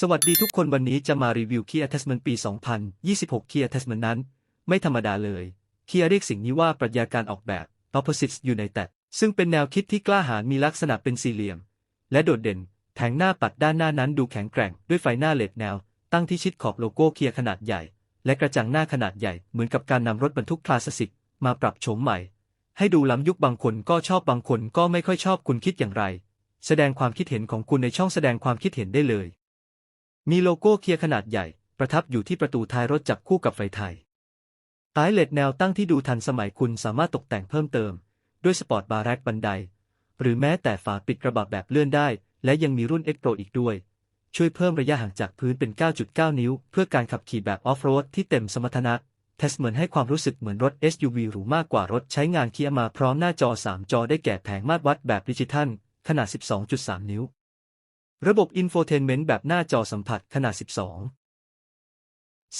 สวัสดีทุกคนวันนี้จะมารีวิว Kia Attachment ปี 2026 Kia Attachment นั้น ไม่ธรรมดาเลย Kia เรียกสิ่งนี้ว่าปรัชญาการออกแบบ Opposites United ซึ่งเป็นแนวคิดที่กล้าหาญมีลักษณะเป็นสี่เหลี่ยม และโดดเด่น แผงหน้าปัดด้านหน้านั้นดูแข็งแกร่ง ด้วยไฟหน้าเลดแนว ตั้งที่ชิดขอบโลโก้ Kia ขนาดใหญ่ และกระจังหน้าขนาดใหญ่เหมือนกับการนำรถบรรทุกคลาสสิกมาปรับโฉมใหม่ ให้ดูล้ำยุคบางคนก็ชอบบางคนก็ไม่ค่อยชอบคุณคิดอย่างไร แสดงความคิดเห็นของคุณในช่องแสดงความคิดเห็นได้เลย มีโลโก้เคียร์ขนาดใหญ่ ประทับอยู่ที่ประตูท้ายรถจับคู่กับไฟไทยท้ายเลดแนวตั้งที่ดูทันสมัยคุณสามารถตกแต่งเพิ่มเติม ด้วยสปอร์ตบาร์แรกบันได หรือแม้แต่ฝาปิดกระบะแบบเลื่อนได้ และยังมีรุ่น X Pro อีกด้วย ช่วยเพิ่มระยะห่างจากพื้นเป็น 9.9 นิ้ว เพื่อการขับขี่แบบออฟโรดที่เต็มสมรรถนะเทสเหมือนให้ความรู้สึกเหมือนรถ SUV หรูมากกว่ารถใช้งานเคียร์มาพร้อมหน้าจอ 3 จอได้แก่แผงมาตรวัดแบบดิจิทัล ขนาด 12.3 นิ้ว ระบบอินโฟเทนเมนต์แบบหน้าจอสัมผัสขนาด 12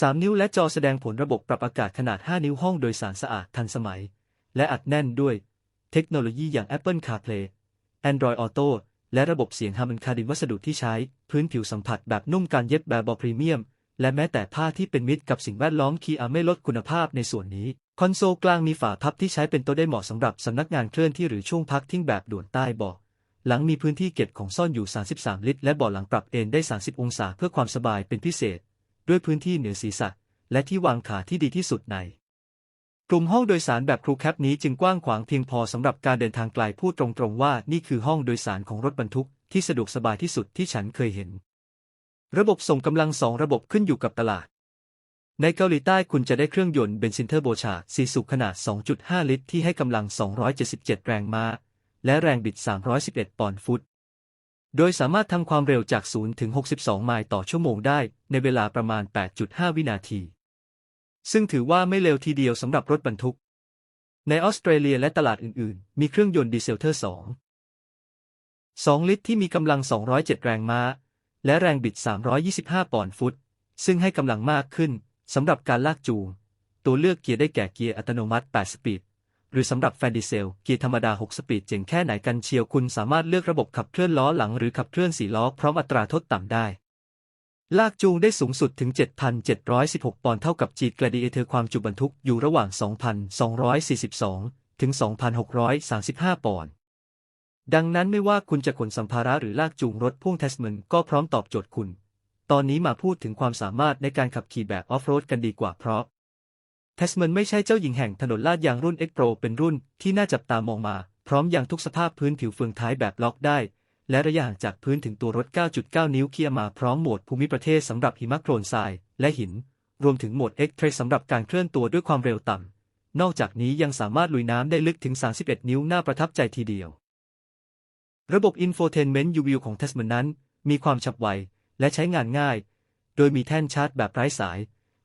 3 นิ้วและจอแสดงผลระบบปรับอากาศขนาด 5 นิ้วห้องโดยสารสะอาดทันสมัย และอัดแน่นด้วยเทคโนโลยีอย่าง Apple CarPlay Android Auto และระบบเสียงฮามันคาดินวัสดุที่ใช้ พื้นผิวสัมผัสแบบนุ่มการเย็บแบบบอพรีเมียม และแม้แต่ผ้าที่เป็นมิตรกับสิ่งแวดล้อมคีอาไม่ลดคุณภาพในส่วนนี้ คอนโซลกลางมีฝาพับที่ใช้เป็นโต๊ะได้เหมาะสำหรับสำนักงานเคลื่อนที่หรือช่วงพักทิ้งแบบด่วนใต้เบาะ หลังมีพื้นที่เก็บของซ่อนอยู่ 33 ลิตร และเบาะหลังปรับเอนได้ 30 องศาเพื่อความสบายเป็นพิเศษ ด้วยพื้นที่เหนือศีรษะ และที่วางขาที่ดีที่สุดใน กลุ่มห้องโดยสารแบบครูแคปนี้จึงกว้างขวางเพียงพอสำหรับการเดินทางไกลพูดตรงๆว่านี่คือห้องโดยสารของรถบรรทุกที่สะดวกสบายที่สุดที่ฉันเคยเห็น ระบบส่งกำลังสองระบบขึ้นอยู่กับตลาด ในเกาหลีใต้คุณจะได้เครื่องยนต์เบนซินเทอร์โบชาร์สีสูบขนาด 2.5 ลิตร ที่ให้กำลัง 277 แรงม้า และแรงบิด 311 ปอนด์ฟุต โดยสามารถทำความเร็วจาก 0 ถึง 62 ไมล์ต่อชั่วโมงได้ในเวลาประมาณ 8.5 วินาที ซึ่งถือว่าไม่เร็วทีเดียวสำหรับรถบรรทุก ในออสเตรเลียและตลาดอื่น ๆ มีเครื่องยนต์ดีเซลเทอร์ 2 2 ลิตรที่มีกำลัง 207 แรงม้า และแรงบิด 325 ปอนด์ฟุต ซึ่งให้กำลังมากขึ้นสำหรับการลากจูง ตัวเลือกเกียร์ได้แก่เกียร์อัตโนมัติ 8 สปีด หรือสำหรับแฟนดีเซล เกียร์ธรรมดา 6 สปีดเจ๋งแค่ไหนกันเชียวคุณสามารถเลือกระบบขับเคลื่อนล้อหลังหรือขับเคลื่อนสี่ล้อพร้อมอัตราทดต่ำได้ ลากจูงได้สูงสุดถึง 7,716 ปอนด์เท่ากับจีด Gladiator ความจุบรรทุกอยู่ระหว่าง 2,242 ถึง 2,635 ปอนด์ดังนั้นไม่ว่าคุณจะขนสัมภาระหรือลากจูงรถพ่วงเทสเมนก็พร้อมตอบโจทย์คุณ ตอนนี้มาพูดถึงความสามารถในการขับขี่แบบออฟโรดกันดีกว่าเพราะ เทสเมนไม่ใช่เจ้าหญิงแห่งถนนลาดยางรุ่น X Pro เป็นรุ่นที่น่าจับตามองมา พร้อมยางทุกสภาพพื้นผิวเฟืองท้ายแบบล็อกได้ และระยะห่างจากพื้นถึงตัวรถ 9.9 นิ้วเคียมาพร้อมโหมดภูมิประเทศสำหรับหิมะโคลนทรายและหิน รวมถึงโหมด X Trail สำหรับการเคลื่อนตัวด้วยความเร็วต่ำ นอกจากนี้ยังสามารถลุยน้ำได้ลึกถึง 31 นิ้วน่าประทับใจทีเดียว ระบบ Infotainment UView ของ t e s m a n นั้น มีความฉับไวและใช้งานง่าย โดยมีแท่นชาร์จแบบไร้สาย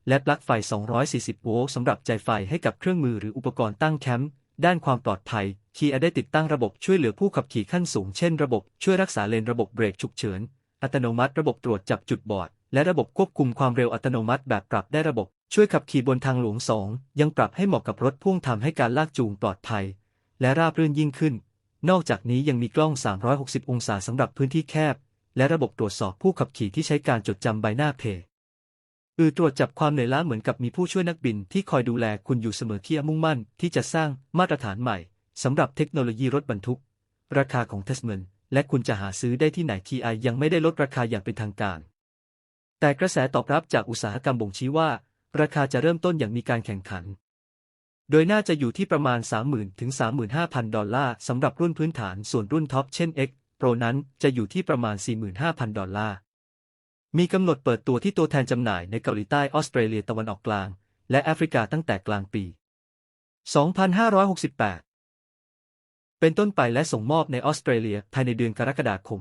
และปลั๊กไฟ 240 โวลต์สำหรับจ่ายไฟให้กับเครื่องมือหรืออุปกรณ์ตั้งแคมป์ด้านความปลอดภัย Kia ได้ติดตั้งระบบช่วยเหลือผู้ขับขี่ขั้นสูง เช่นระบบช่วยรักษาเลนระบบเบรกฉุกเฉิน อัตโนมัติ ระบบตรวจจับจุดบอด และระบบควบคุมความเร็วอัตโนมัติแบบปรับได้ระบบ ช่วยขับขี่บนทางหลวง 2 ยังปรับให้เหมาะกับรถพ่วงทำให้การลากจูงปลอดภัย และราบรื่นยิ่งขึ้น นอกจากนี้ยังมีกล้อง 360 องศาสำหรับพื้นที่แคบ และระบบตรวจสอบผู้ขับขี่ที่ใช้การจดจำใบหน้าเพย์ อือตรวจจับความเหนื่อยล้าเหมือนกับมีผู้ช่วยนักบินที่คอยดูแลคุณอยู่เสมอที่มุ่งมั่นที่จะสร้างมาตรฐานใหม่สำหรับเทคโนโลยีรถบรรทุก ราคาของเทสเมนและคุณจะหาซื้อได้ที่ไหนทีไอยังไม่ได้ลดราคาอย่างเป็นทางการ แต่กระแสตอบรับจากอุตสาหกรรมบ่งชี้ว่า ราคาจะเริ่มต้นอย่างมีการแข่งขัน โดยน่าจะอยู่ที่ประมาณ 30,000ถึง35,000 ดอลลาร์สำหรับรุ่นพื้นฐานส่วนรุ่นท็อปเช่น X Pro นั้นจะอยู่ที่ประมาณ 45,000 ดอลลาร์ มีกำหนดเปิดตัวที่ตัวแทนจำหน่ายในเกาหลีใต้ออสเตรเลียตะวันออกกลาง และแอฟริกาตั้งแต่กลางปี 2568 เป็นต้นไปและส่งมอบในออสเตรเลียภายในเดือนกรกฎาคม